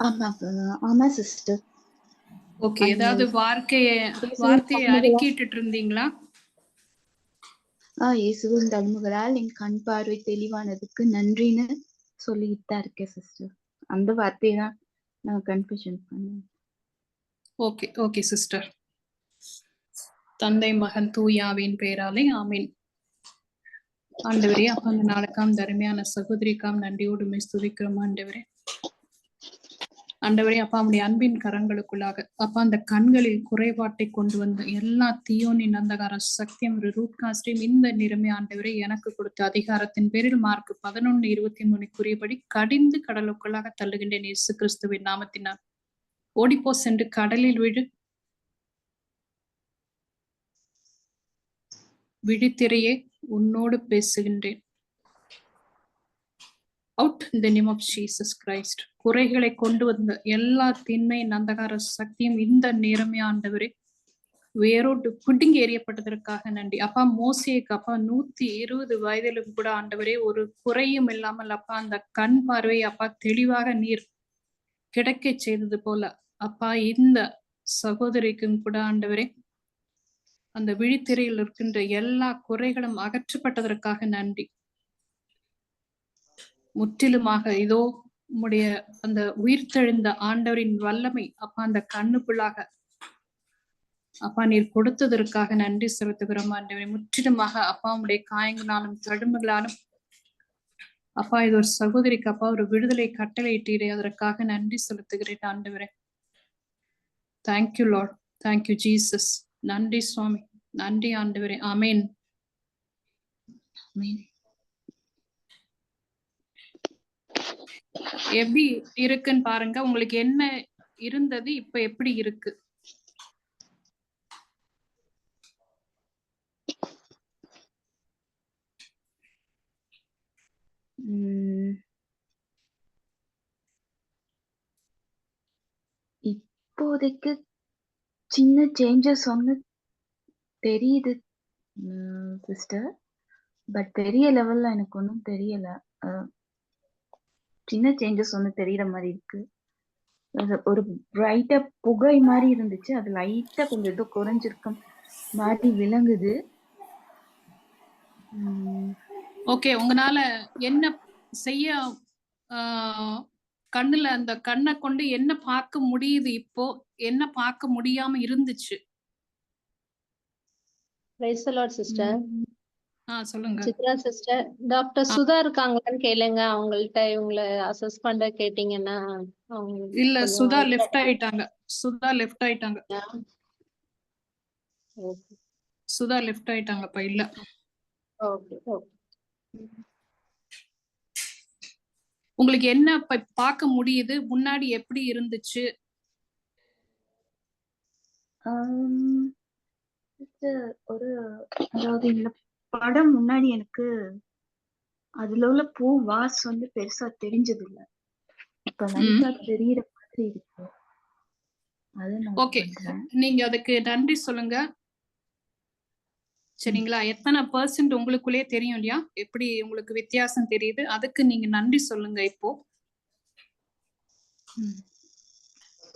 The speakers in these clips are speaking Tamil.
ஆமா ஆமா சிஸ்டர் ஓகே ஏதாவது வார்த்தைய வார்த்தையை அறிக்கிட்டு இருந்தீங்களா ஆ இயேசுவின் தழும்புகளால் என் கண் பார்வை தெளிவானதுக்கு நன்றின்னு சொல்லிட்டு தான் இருக்கேன் சிஸ்டர் அந்த வார்த்தையை தான் நான் கன்ஃபியூஷன் பண்ணேன். ஓகே ஓகே சிஸ்டர் தந்தை மகன் தூயாவின் பெயராலே ஆமீன். ஆண்டவரே அப்ப அந்த நாளுக்காம் தருமையான சகோதரிக்காம் நன்றியோடு மெய் ஸ்துதிக்கிறோம் ஆண்டவரே. ஆண்டவரே அப்பா அவனுடைய அன்பின் கரங்களுக்குள்ளாக. அப்பா அந்த கண்களில் குறைபாட்டை கொண்டு வந்த எல்லா தீயோனின் அந்தகார சக்தியம் ஒரு ரூட் காஸ்டையும் இந்த நிறமே ஆண்டவரே எனக்கு கொடுத்த அதிகாரத்தின் பேரில் மார்க் பதினொன்னு இருபத்தி மூணுக்குரியபடி கடிந்து கடலுக்குள்ளாக தள்ளுகின்றேன் இயேசு கிறிஸ்துவின் நாமத்தினார் ஓடிப்போ சென்று கடலில் விழு. விழித்திரையே உன்னோடு பேசுகின்றேன். அவுட் இந்த நேம் ஆஃப் ஜீசஸ் கிரைஸ்ட் குறைகளை கொண்டு வந்த எல்லா திண்மை நந்தகார சக்தியும் இந்த நேரமே ஆண்டவரே. வேரோடு புட்டிங் எறியப்பட்டதற்காக நன்றி. அப்பா மோசியக்கு அப்பா நூத்தி இருபது வயதிலும் கூட ஆண்டவரே ஒரு குறையும் இல்லாமல் அப்பா அந்த கண் பார்வை அப்பா தெளிவாக நீர் கிடைக்க செய்தது போல. அப்பா இந்த சகோதரிக்கும் கூட ஆண்டவரே அந்த விழித்திரையில் இருக்கின்ற எல்லா குறைகளும் அகற்றப்பட்டதற்காக நன்றி. முற்றிலுமாக இதோ உம்முடைய அந்த உயிர்த்தெழுந்த ஆண்டவரின் வல்லமை அப்பா அந்த கண்ணுக்குள்ளாக அப்பா நீர் கொடுத்ததற்காக நன்றி செலுத்துகிறோம் ஆண்டவரை. முற்றிலுமாக அப்பா உடைய காயங்களாலும் தழும்புகளாலும் அப்பா இது ஒரு சகோதரிக்கு அப்பா ஒரு விடுதலை கட்டளையிட்டீரே. அதற்காக நன்றி செலுத்துகிறேன் ஆண்டவரே. தேங்க்யூ லார்ட் தேங்க்யூ ஜீசஸ் நன்றி சுவாமி. நன்றி ஆண்டவரே. அமேன் அமேன் எப்படி இருக்குன்னு பாருங்க. உங்களுக்கு என்ன இருந்தது இப்ப எப்படி இருக்கு? உம் இப்போதைக்கு சின்ன சேஞ்சஸ் ஒன்று தெரியுது சிஸ்டர் பட் பெரிய லெவல்ல எனக்கு ஒன்றும் தெரியல. சின்ன சேஞ்சஸ் ஒன்று தெரியற மாதிரி இருக்கு. ஒரு- ஒரு பிரைட்டா புகை மாதிரி இருந்துச்சு. அது லைட்டா கொஞ்சம் ஏதோ குறைஞ்சிருக்கும் மாதிரி விளங்குது. ஓகே உங்களால என்ன செய்ய கண்ணுல அந்த கண்ணை கொண்டு என்ன பார்க்க முடியுது இப்போ? என்ன பார்க்க முடியாம இருந்துச்சு? Praise Lord sister Chitra sister. Doctor Sudha இருக்காங்களான்னு கேளுங்க. அவங்கள்ட்ட இவங்களை அசஸ் பண்ற கேட்டீங்கன்னா அவங்க இல்ல சுதா லெஃப்ட் ஆயிட்டாங்க. சுதா லெஃப்ட் ஆயிட்டாங்க. சுதா லெஃப்ட் ஆயிட்டாங்கப்பா இல்ல. Okay okay. உங்களுக்கு என்ன இப்ப பார்க்க முடியுது? முன்னாடி எப்படி இருந்துச்சு? ஒரு அதாவது படம் முன்னாடி எனக்கு அதுல உள்ள பூ வாஸ் வந்து பெருசா தெரிஞ்சது இல்ல இப்ப லைட்டா தெரியற மாதிரி இருக்கு. ஓகே. நீங்க அதுக்கு நன்றி சொல்லுங்க. சரிங்களா? எத்தனை பர்சன்ட் உங்களுக்குள்ளே தெரியும் இல்லையா? எப்படி உங்களுக்கு வித்தியாசம் தெரியுது? அதுக்கு நீங்க நன்றி சொல்லுங்க இப்போ.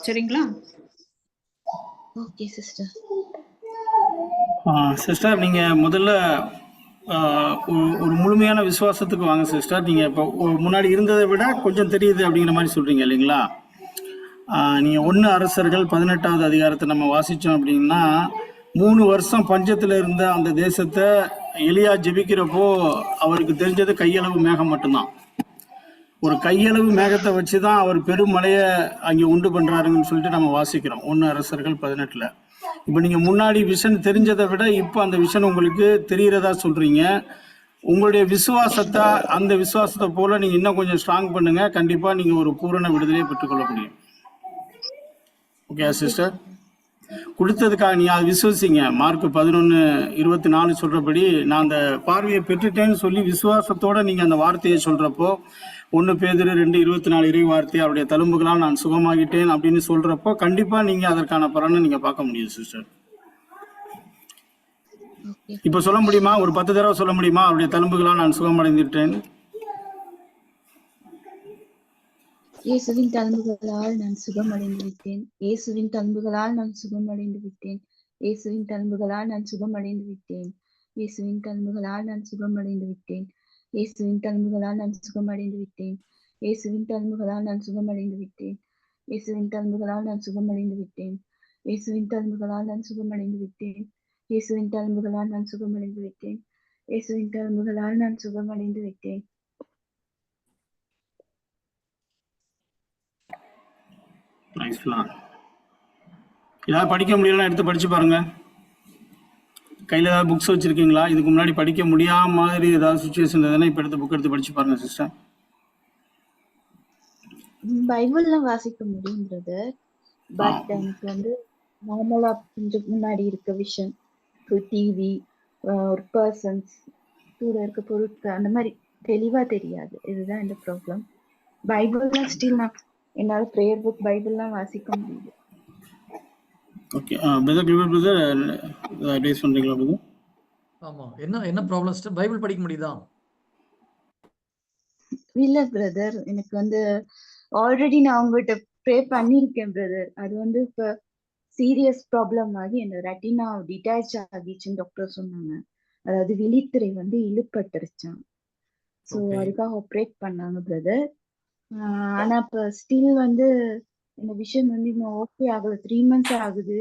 சரிங்களா? Okay sister. சிஸ்டர் நீங்கள் முதல்ல ஒரு- முழுமையான விசுவாசத்துக்கு வாங்க சிஸ்டர் நீங்கள் இப்போ முன்னாடி இருந்ததை விட கொஞ்சம் தெரியுது அப்படிங்கிற மாதிரி சொல்கிறீங்க இல்லைங்களா? நீங்கள் ஒன்று அரசர்கள் பதினெட்டாவது அதிகாரத்தை நம்ம வாசித்தோம் அப்படின்னா மூணு வருஷம் பஞ்சத்தில் இருந்த அந்த தேசத்தை எளியா ஜெபிக்கிறப்போ அவருக்கு தெரிஞ்சது கையளவு மேகம் மட்டும்தான். ஒரு கையளவு மேகத்தை வச்சு தான் அவர் பெரும் அங்கே உண்டு பண்ணுறாருங்கன்னு சொல்லிட்டு நம்ம வாசிக்கிறோம் ஒன்று அரசர்கள் பதினெட்டில். இப்போ நீங்கள் முன்னாடி விஷன் தெரிஞ்சதை விட இப்போ அந்த விஷன் உங்களுக்கு தெரிகிறதா சொல்கிறீங்க உங்களுடைய விசுவாசத்தை அந்த விசுவாசத்தை போல் நீங்கள் இன்னும் கொஞ்சம் ஸ்ட்ராங் பண்ணுங்கள் கண்டிப்பாக நீங்கள் ஒரு பூரண விடுதலையை பெற்றுக்கொள்ள முடியும். ஓகே சிஸ்டர் கொடுத்ததுக்காக நீ அதை விசுவசிங்க. மார்க் பதினொன்று இருபத்தி நாலு சொல்கிறபடி நான் அந்த பார்வையை பெற்றுட்டேன்னு சொல்லி விசுவாசத்தோடு நீங்கள் அந்த வார்த்தையை சொல்கிறப்போ ஒன்று பேதிரு ரெண்டு இருபத்தி நாலு இறை வார்த்தை அவருடைய தழும்புகளால் நான் சுகமாகிட்டேன் அப்படின்னு சொல்கிறப்போ கண்டிப்பாக நீங்கள் அதற்கான பலனை நீங்கள் பார்க்க முடியும் சிஸ்டர் இப்போ சொல்ல முடியுமா? ஒரு பத்து தடவை சொல்ல முடியுமா? அவருடைய தழும்புகளால் நான் சுகமடைந்துட்டேன். இயேசுவின் தழும்புகளால் நான் சுகமடைந்து விட்டேன் இயேசுவின் தழும்புகளால் நான் சுகமடைந்து விட்டேன் இயேசுவின் தழும்புகளால் நான் சுகமடைந்து விட்டேன் இயேசுவின் தழும்புகளால் நான் சுகமடைந்து விட்டேன் இயேசுவின் தழும்புகளால் நான் சுகமடைந்து விட்டேன் இயேசுவின் தழும்புகளால் நான் சுகமடைந்து விட்டேன் இயேசுவின் தழும்புகளால் நான் சுகமடைந்து விட்டேன் இயேசுவின் தழும்புகளால் நான் சுகமடைந்து விட்டேன் இயேசுவின் தழும்புகளால் நான் சுகமடைந்து விட்டேன் இயேசுவின் தழும்புகளால் நான் சுகமடைந்து விட்டேன் படிக்க முடியலன்னா எடுத்து படிச்சு பாருங்க. கையில் ஏதாவது புக்ஸ் வச்சிருக்கீங்களா? இதுக்கு முன்னாடி படிக்க முடியாம மாதிரி ஏதாவது சுச்சுவேஷன் இருந்ததுன்னா இப்போ எடுத்து புக் எடுத்து படிச்சு பாருங்க சிஸ்டர் பைபிள்லாம் வாசிக்க முடியும் பிரதர் பட் எனக்கு வந்து நார்மலா கொஞ்சம் முன்னாடி இருக்க விஷயம். டிவி ஒரு பர்சன்ஸ் கூட இருக்க பொருட்கள் அந்த மாதிரி தெளிவா தெரியாது. இதுதான் இந்த ப்ராப்ளம் பைபிள்லாம் ஸ்டில் நான் என்னால ப்ரேயர் புக் பைபிள்லாம் வாசிக்க முடியுது okay brother brother advice brother ஆமா. என்ன என்ன ப்ராப்ளம் சிஸ்டர் பைபிள் படிக்க முடியுதா? இல்ல பிரதர் எனக்கு வந்து ஆல்ரெடி நான் உங்ககிட்ட ப்ரே பண்ணியிருக்கேன் பிரதர் அது வந்து இப்ப சீரியஸ் ப்ராப்ளம் ஆகி அந்த ரெட்டினா டிட்டாச் ஆகிச்சுன்னு டாக்டர் சொன்னாங்க. அதாவது விழித்திரை வந்து இழுப்பட்டுருச்சான் ஸோ. அதுக்காக ஆப்ரேட் பண்ணாங்க பிரதர் ஆனா இப்ப ஸ்டில் வந்து இந்த விஷயம் வந்து இன்னும் ஓகே ஆகல. த்ரீ மந்த்ஸ் ஆகுது.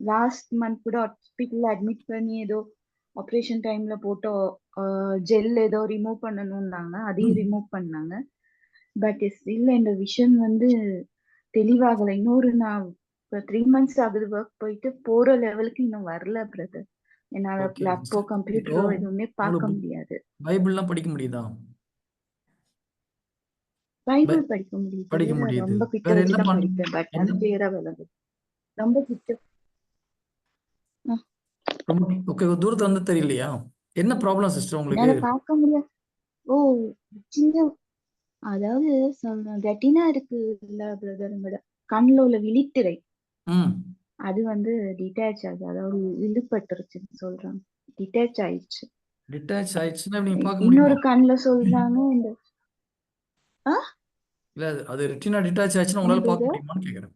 லாஸ்ட் மந்த் கூட ஹாஸ்பிட்டல்ல அட்மிட் பண்ணி ஏதோ ஆப்ரேஷன் டைம்ல போட்டோ ஜெல் ஏதோ ரிமூவ் பண்ணணும்னாங்க. அதையும் ரிமூவ் பண்ணாங்க. பட் ஸ்டில் இந்த விஷயம் வந்து தெளிவாகல. இன்னொரு நான் த்ரீ மந்த்ஸ் ஆகுது ஒர்க் போயிட்டு போற லெவலுக்கு இன்னும் வரல பிரதர் என்னால sister. கம்ப்யூட்டரோ எதுவுமே பார்க்க முடியாது. பைபிள்லாம் படிக்க முடியுதா? பைபிள் படிக்க முடியுது. படிக்க முடியுது. ரொம்ப கிட்ட என்ன படிப்பேன். பட் அது கிளியரா விளங்குது ரொம்ப கிட்ட. ஓகே தூரத்துல வந்து தெரியலையா? என்ன ப்ராப்ளம் சிஸ்டர் உங்களுக்கு? பார்க்க முடியாது. ஓ சின்ன அதாவது ரெட்டினா இருக்கு இல்ல பிரதருங்கட கண்ணுல உள்ள விழித்திரை. அது வந்து டிட்டாச் ஆகுது. அதாவது இழுப்பட்டுருச்சுன்னு சொல்றாங்க. டிட்டாச் ஆயிடுச்சு. டிட்டாச் ஆயிடுச்சுன்னா நீங்க பார்க்க இன்னொரு கண்ணுல சொல்றாங்க இந்த இல்ல அது- ரெட்டினா டிட்டாச் ஆயிடுச்சுன்னா உங்களால பார்க்க? முடியுமான்னு கேக்குறேன்.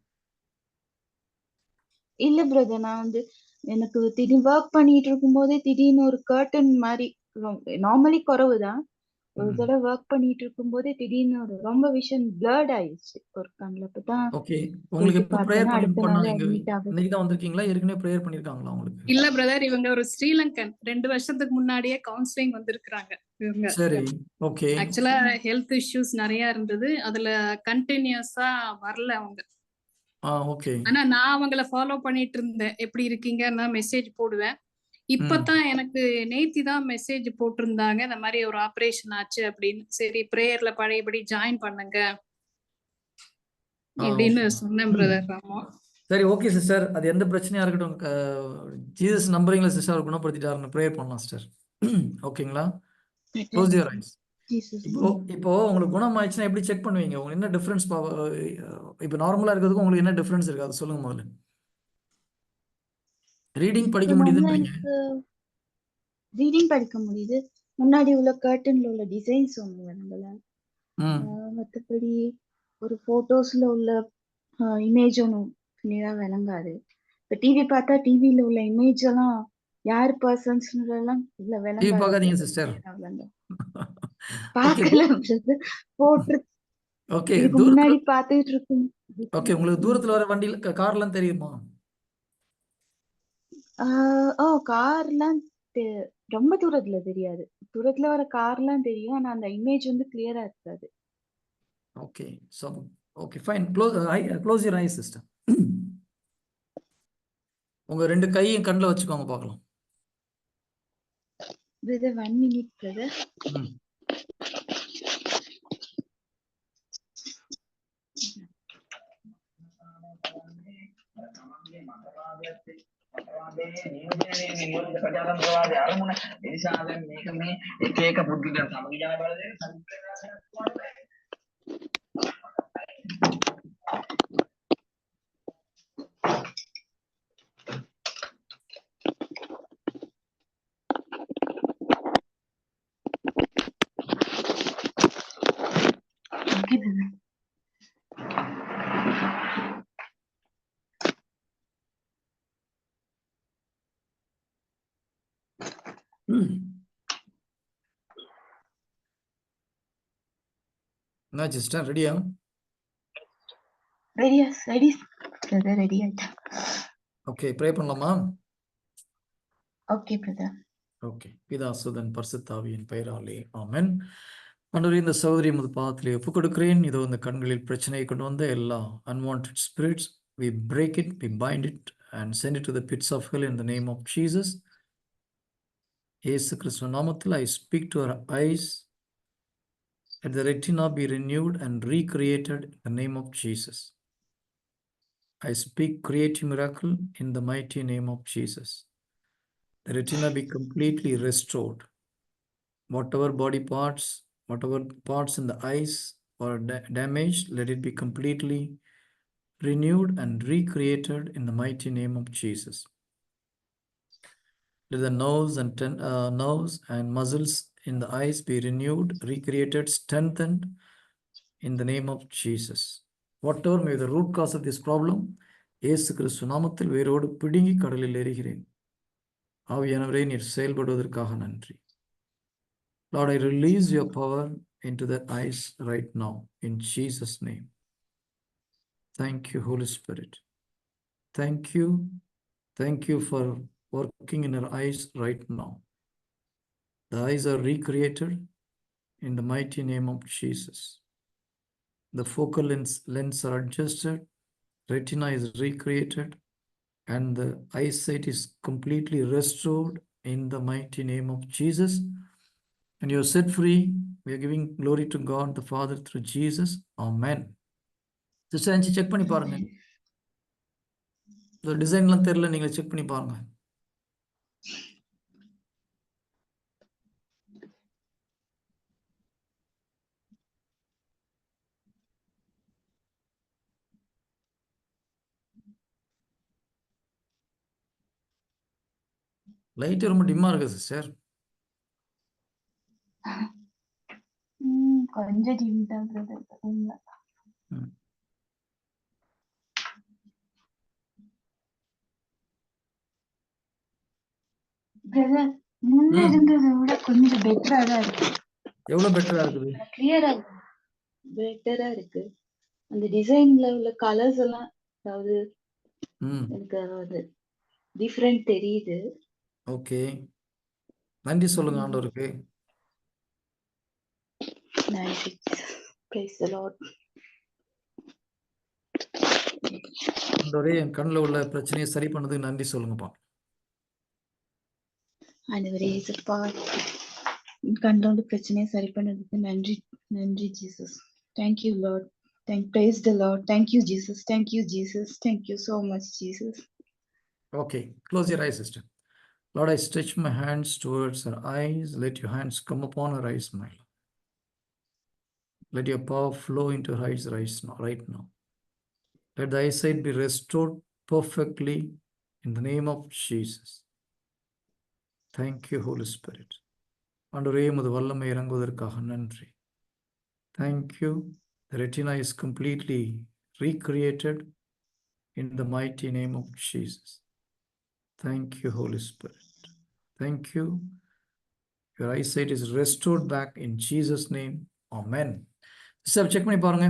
இல்ல பிரதர் நான் வந்து எனக்கு திடீர்னு ஒர்க் பண்ணிட்டு இருக்கும் போதே திடீர்னு ஒரு கர்டன் மாதிரி நார்மலி குறவுதான். ஒரு. தடவை ஒர்க் பண்ணிட்டு இருக்கும் போதே திடீர்னு ஒரு ரொம்ப விஷயம் பிளர்ட் ஆயிடுச்சு. ஒரு கண்ணுல அப்பதான் ஓகே. உங்களுக்கு எப்போ ப்ரேயர் பார்த்தேன்னா பண்ணி அடுத்த பண்ணாங்க நாள் இங்க அட்மிட் ஆகுது. இன்னைக்கு தான் வந்திருக்கீங்களா? ஏற்கனவே ப்ரேயர் பண்ணிருக்காங்களா உங்களுக்கு? இல்ல பிரதர் இவங்க ஒரு ஸ்ரீலங்கன். ரெண்டு வருஷத்துக்கு முன்னாடியே கவுன்சிலிங் வந்திருக்கிறாங்க இவங்க. சரி ஓகே. ஆக்சுவலா ஹெல்த் இஷ்யூஸ் நிறைய இருந்தது. அதுல கண்டினியூஸா வரல அவங்க. Ah okay. ஆனா நான் அவங்கள ஃபாலோ பண்ணிட்டு இருந்தேன். எப்படி இருக்கீங்க நான் மெசேஜ் போடுவேன். இப்பதான் எனக்கு நேத்தி தான் மெசேஜ் போட்டிருந்தாங்க. இந்த மாதிரி ஒரு ஆபரேஷன் ஆச்சு அப்படின்னு. சரி பிரேயர்ல பழையபடி ஜாயின் பண்ணுங்க. அப்படின்னு. சொன்னேன் பிரதர் ஆமா சரி ஓகே சிஸ்டர் அது எந்த பிரச்சனையா இருக்கட்டும் ஜீசஸ் நம்புறீங்களா சிஸ்டர் அவர் குணப்படுத்திட்டாருன்னு ப்ரேயர் பண்ணலாம் சிஸ்டர் ஓகேங்களா? க்ளோஸ் யுவர் ஐஸ் இப்போ இப்போ உங்களுக்கு குணம் ஆயிடுச்சுன்னா எப்படி செக் பண்ணுவீங்க? உங்களுக்கு என்ன டிஃபரன்ஸ் இப்போ நார்மலா இருக்கிறதுக்கும் உங்களுக்கு என்ன டிஃபரன்ஸ் இருக்கு? அதை சொல்லுங்க முதல்ல. ரீடிங் படிக்க முடியுதுன்றீங்க ரீடிங் படிக்க முடியுது. முன்னாடி உள்ள கர்டன்ல உள்ள டிசைன்ஸ் ஒண்ணு நம்மள. மத்தபடி ஒரு போட்டோஸ்ல உள்ள இமேஜ் ஒன்றும் கிளியரா விளங்காது. இப்ப டிவி பார்த்தா டிவில உள்ள இமேஜ் எல்லாம் யார் பர்சன்ஸ் எல்லாம் இல்ல விளங்காது. சிஸ்டர் பார்க்கல. போட்டு. ஓகே முன்னாடி பார்த்துட்டு இருக்கும். ஓகே உங்களுக்கு தூரத்துல வர வண்டியில கார்லாம் தெரியுமா? ஓ கார்லாம் தெ- ரொம்ப தூரத்துல தெரியாது. தூரத்துல வர கார்லாம் தெரியும். ஆனா அந்த இமேஜ் வந்து கிளியரா இருக்காது. Okay so okay fine close eye close your eye sister உங்க ரெண்டு கையும் கண்ணில் வச்சுக்கோங்க பார்க்கலாம். பிரதர் ஒன் மினிட் பிரதர் ம். තමන්ගේ මතවාදයත් මතවාදයේ නියෝජනයේ නියෝජිත ප්‍රජාතන්ත්‍රවාදී අරමුණ එනිසා දැන් මේක මේ එක එක පුද්ගලයන් සමග ජන බලයෙන් සංකේතන Hmm. என்னாச்சு சிஸ்டர்? ரெடியா ரெடியா ரெடி பிரதர் ரெடி ஆயிட்டேன். ஓகே ப்ரே பண்ணலாமா? ஓகே பிரதர் ஓகே பிதாசுதன் பரிசுத்தாவியின் பெயராலே. ஆமென் அன்றி இந்த சௌகரி முது பாதத்திலே ஒப்புக் கொடுக்கிறேன் இதோ இந்த கண்களில் பிரச்சனையை கொண்டு வந்த எல்லா unwanted spirits we break it we bind it and send it to the pits of hell in the name of Jesus இயேசு கிறிஸ்துவ நாமத்தில் I speak to her eyes let the retina be renewed and recreated in the name of Jesus I speak creative miracle in the mighty name of Jesus the retina be completely restored. Whatever body parts, whatever parts in the eyes are da- damaged, let it be completely renewed and recreated in the mighty name of Jesus. Let the nerves and ten- uh, nerves and muscles in the eyes be renewed, recreated, strengthened in the name of Jesus. Whatever may be the root cause of this problem, இயேசு கிறிஸ்து நாமத்தில் வேரோடு பிடுங்கி கடலில் எறிகிறேன் ஆவியானவரே நீர் செயல்படுவதற்காக நன்றி Lord, I release your power into their eyes right now in Jesus' name. Thank you, Holy Spirit. Thank you. Thank you for working in our eyes right now. The eyes are recreated in the mighty name of Jesus. The focal lens, lens are adjusted, retina is recreated, and the eyesight is completely restored in the mighty name of Jesus. And you're set free. We are giving glory to God the Father through Jesus. Amen. Sister அஞ்சு செக் பண்ணி பாருங்க இந்த டிசைன்லாம் தெரியல நீங்க செக் பண்ணி பாருங்க லைட் ரொம்ப டிம்மா இருக்கு சிஸ்டர் கொஞ்சம் டிம் தான் பிரதர். பிரதர் முன்ன. இருந்ததை விட கொஞ்சம் பெட்டரா தான் இருக்கு. எவ்வளவு பெட்டரா இருக்குது? கிளியரா பெட்டரா இருக்கு. அந்த டிசைன்ல உள்ள கலர்ஸ் எல்லாம் அதாவது எனக்கு அதாவது டிஃப்ரெண்ட் தெரியுது. ஓகே. நன்றி சொல்லுங்க ஆண்டவருக்கு. ஆண்டவரே என் கண்ணில் உள்ள பிரச்சனையை சரி பண்ணதுக்கு நன்றி சொல்லுங்கப்பா. ஆண்டவரே இயேசுப்பா. கண்டோண்டு பிரச்சனையை சரி பண்ணதுக்கு நன்றி. நன்றி Jesus thank you Lord thank praise the Lord thank you Jesus thank you Jesus thank you so much Jesus Okay, close your eyes, sister. Lord, I stretch my hands towards her eyes. Let your hands come upon her eyes, my Lord. Let your power flow into her eyes right now. Right now. Let the eyesight be restored perfectly in the name of Jesus. Thank you, Holy Spirit. ஆண்டவரே உமது வல்லமை இறங்குவதற்காக நன்றி Thank you. The retina is completely recreated in the mighty name of Jesus. Thank you, Holy Spirit. Thank you. Your eyesight is restored back in Jesus' name. Amen. Sir check பண்ணி பாருங்க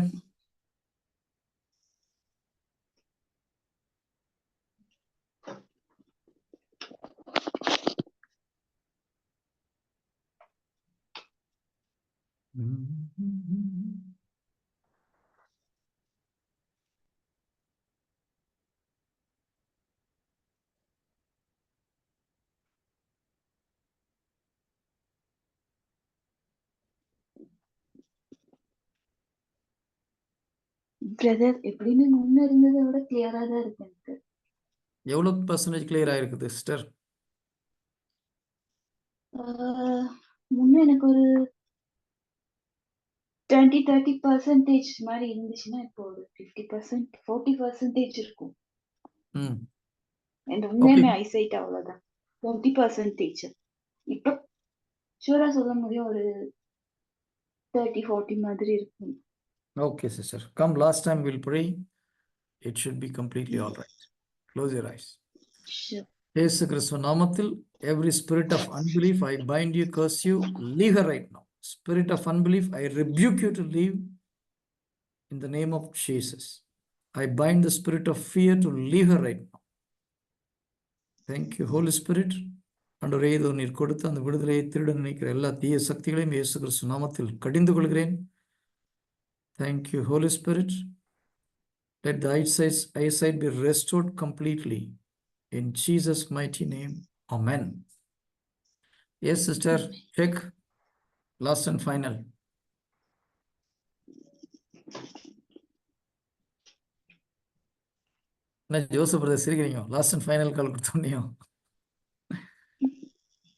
Brother எப்படின்னு முன்ன இருந்ததை விட கிளியரா தான் இருக்கு எனக்கு. எவ்வளவு பர்சன்டேஜ் கிளியர் ஆயிருக்குது சிஸ்டர் முன்ன எனக்கு ஒரு டுவெண்ட்டி தேர்ட்டி பர்சன்டேஜ் மாதிரி இருந்துச்சுன்னா இப்போ ஒரு ஃபிஃப்டி பர்சன்ட் ஃபோர்ட்டி பர்சன்டேஜ் இருக்கும். என் உண்மையுமே ஐசைட் அவ்வளவுதான். டுவெண்ட்டி பர்சன்டேஜ் இப்போ ஷூரா சொல்ல முடியும் ஒரு தேர்ட்டி ஃபார்ட்டி மாதிரி இருக்கும். Okay, sister. Come, last time we'll pray. It should be completely all right. Close your eyes. இயேசு கிறிஸ்துவ நாமத்தில் every spirit of unbelief I bind you curse you leave her right now spirit of unbelief I rebuke you to leave in the name of Jesus. I bind the spirit of fear to leave her right now. Thank you, Holy Spirit. ஆண்டவரே இதோ நீர் கொடுத்த அந்த விடுதலையை திருட நினைக்கிற எல்லா தீய சக்திகளையும் இயேசு கிறிஸ்து நாமத்தில் கடிந்து கொள்கிறேன் Thank you, Holy Spirit. Let the eyesight, eyesight be restored completely. In Jesus' mighty name. Amen. Yes, sister, check. Last and final. என்ன ஜோசப் பிரதர் சிரிக்கிறீங்க லாஸ்ட் அண்ட் ஃபைனல் கால் கொடுத்தோன்னையும்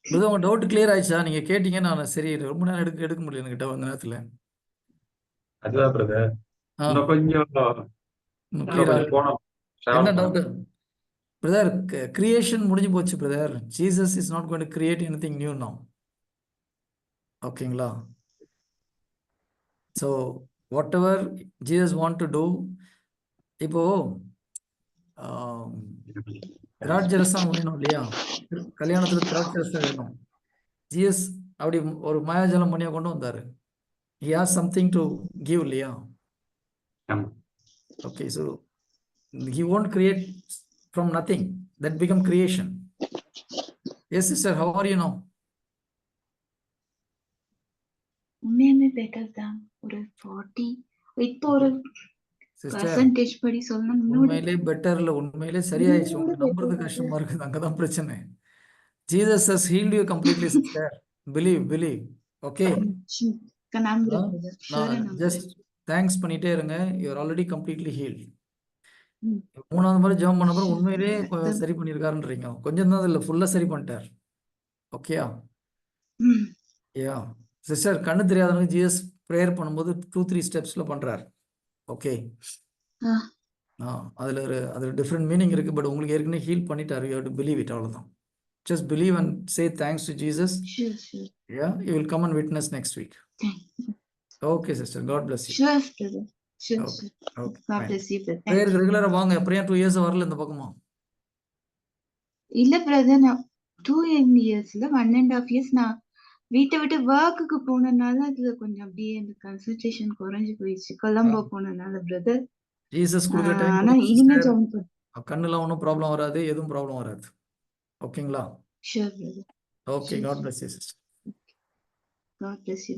உங்க டவுட் கிளியர் ஆயிடுச்சா நீங்க கேட்டீங்க நான் சரி ரொம்ப நேரம் எடுக்க எடுக்க முடியல என்கிட்ட அந்த நேரத்துல அதுதான் பிரதர் இன்னும் கொஞ்சம் கொஞ்சம் போனோம் என்ன டவுட் பிரதர் கிரியேஷன் முடிஞ்சு போச்சு brother Jesus is not going to create anything new now ஓகேங்களா so whatever Jesus want to do இப்போ திராட்சை ரசம் வேணும் இல்லையா? கல்யாணத்துல திராட்சை ரசம் வேணும். ஜீசஸ் அப்படி ஒரு மாயாஜலம் பண்ணியா கொண்டு வந்தாரு. He has something to give இல்லையா ஆமா. okay so he won't create from nothing that become creation yes sister how are you now உண்மையாலுமே பெட்டர் தான் ஒரு ஃபார்ட்டி இப்போ ஒரு sister பர்சன்டேஜ் படி சொல்லணும் இன்னொரு உண்மையிலே பெட்டர் இல்ல உண்மையிலே சரியாயிடுச்சு உங்களுக்கு நம்புறது கஷ்டமா இருக்குது அங்கதான் பிரச்சனை Jesus has healed you completely sister believe believe okay just thanks பண்ணிட்டே இருங்க. யூஆர் ஆல்ரெடி கம்ப்ளீட்லி ஹீல்ட் ம். மூணாவது முறை ஜெபம் பண்ண அப்புறம் உண்மையிலே சரி பண்ணியிருக்காருன்றீங்க. கொஞ்சம் தான் இல்ல ஃபுல்லா சரி பண்ணிட்டார். ஓகேயா. யா சிஸ்டர் கண்ணு தெரியாதவங்க ஜிஎஸ் ப்ரேயர் பண்ணும்போது டூ த்ரீ ஸ்டெப்ஸ்ல பண்றார். Okay ah. அதுல ஒரு அதுல டிஃப்ரெண்ட் மீனிங் இருக்கு பட் உங்களுக்கு ஏற்கனவே ஹீல் பண்ணிட்டாரு. யூ டு பிலீவ் இட் அவ்வளவுதான். Just believe and say thanks to Jesus Sure, sure. Week Thank okay sister God bless you Sure, brother. Sure, Okay, sure. God bless you, brother. You. ரெகுலரா வாங்க. அப்புறம் டூ இயர்ஸ் வரல இந்த பக்கமா? இல்ல பிரதர் நான் டூ இயர்ஸ்ல ஒன் அண்ட் ஹாஃப் இயர்ஸ் நான் வீட்டை விட்டு ஒர்க்குக்கு போனனால அதுல கொஞ்சம் அப்படியே அந்த கன்சன்ட்ரேஷன் குறைஞ்சு போயிடுச்சு. கொலம்போ போனனால பிரதர் ஜீசஸ் கொடுக்குற டைம் ஆனா இனிமே ஜாயின் பண்ண. கண்ணுல ஒன்றும் ப்ராப்ளம் வராது எதுவும் ப்ராப்ளம் வராது. ஓகேங்களா sure brother okay Sure, God sure. Bless you sister God bless you